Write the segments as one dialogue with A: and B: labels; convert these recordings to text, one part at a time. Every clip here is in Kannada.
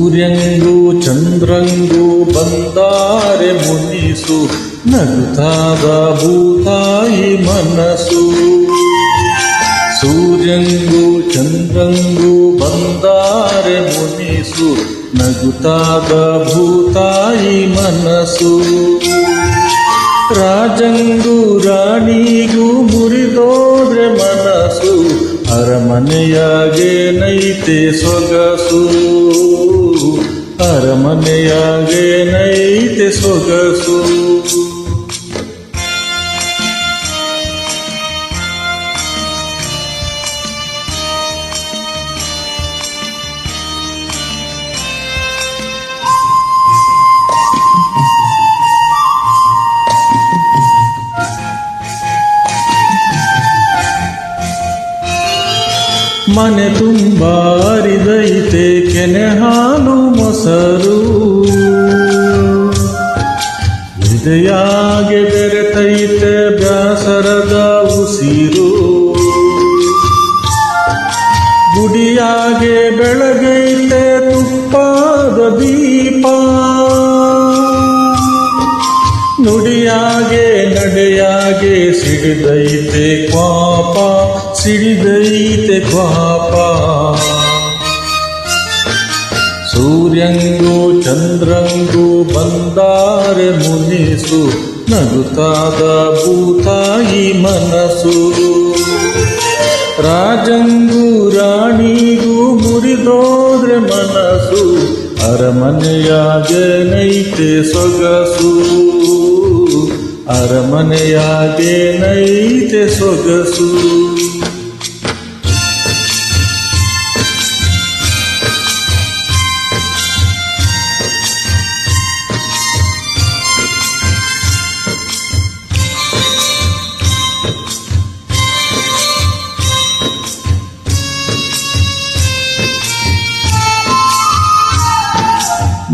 A: ಸೂರ್ಯಂಗೂ ಚಂದ್ರಂಗೂ ಬಂದಾರೆ ಮುನಿಸು ನಗುತ್ತಾದ ಭೂತಾಯಿ ಮನಸ್ಸು ಸೂರ್ಯಂಗೂ ಚಂದ್ರಂಗೂ ಬಂದಾರೆ ಮುನಿಸು ನಗುತ್ತಾದ ಭೂತಾಯಿ ಮನಸ್ಸು ರಾಜಂಗೂ ರಾಣಿಗೂ ಮುರಿದೋದ್ರೆ ಮನಸ್ಸು ಅರಮನೆಯಾಗೆ ನೈತೆ ಸೊಗಸು. ಅರಮನೆಯಾಗೆ ನೈತೆ ಸೊಗಸು ಮನೆ ತುಂಬ ಅರಿದೈತೆ, ಕೆನೆ ಹಾಲು ಮೊಸರು. ಹೃದಯಾಗೆ ಬೆರೆತೈತೆ ಬ್ಯಾಸರದ ಉಸಿರು. ಗುಡಿಯಾಗೆ ಬೆಳಗೈತೆ ತುಪ್ಪಾದ ದೀಪ. ನುಡಿಯಾಗೆ, ನಡೆಯಾಗೆ ಸಿಡಿದೈತೆ ಕ್ವಾಪ. ಸಿಡಿದೈತೆ ಪಾಪ. ಸೂರ್ಯಂಗೂ ಚಂದ್ರಂಗೂ ಬಂದಾರೆ ಮುನಿಸು ನಗುತ್ತಾದ ಭೂತಾಯಿ ಮನಸ್ಸು ರಾಜಂಗೂ ರಾಣಿಗೂ ಮುರಿದೋದ್ರೆ ಮನಸ್ಸು ಅರಮನೆಯಾಗೆ ನೈತೆ ಸೊಗಸು. ಅರಮನೆಯಾಗೆ ನೈತೆ ಸೊಗಸು.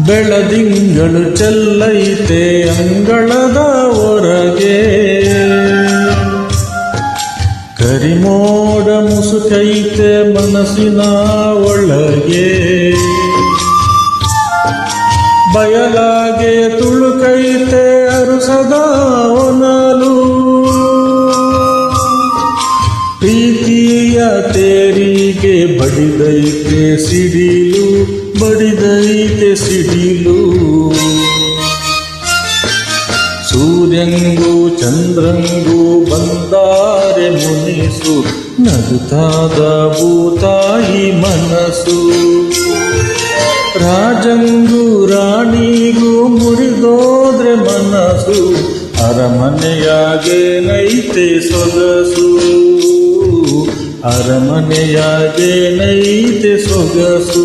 A: ಬೆಳದಿಂಗಳು ಚೆಲ್ಲೈತೆ ಅಂಗಳದ ಹೊರಗೆ. ಕರಿಮೋಡ ಮುಸುಕೈತೆ ಮನಸ್ಸಿನ ಒಳಗೆ. ಬಯಲಾಗೆ ತುಳುಕೈತೆ ಅರುಸದ ಒನಲು ಪ್ರೀತಿಯ ತೇರಿಗೆ ಬಡಿದೈತೆ ಸಿಡಿಲು ಬಡಿದೈತೆ ಸಿಡಿಲು. ಸೂರ್ಯಂಗೂ ಚಂದ್ರಂಗೂ ಬಂದಾರೆ ಮುನಿಸು ನಗುತ್ತಾದ ಭೂತಾಯಿ ಮನಸ್ಸು ರಾಜಂಗೂ ರಾಣಿಗೂ ಮುರಿದೋದ್ರೆ ಮನಸ್ಸು ಅರಮನೆಯಾಗೆ ನೈತೆ ಸೊಗಸು. ಅರಮನೆಯಾಗೆ ನೈತೆ ಸೊಗಸು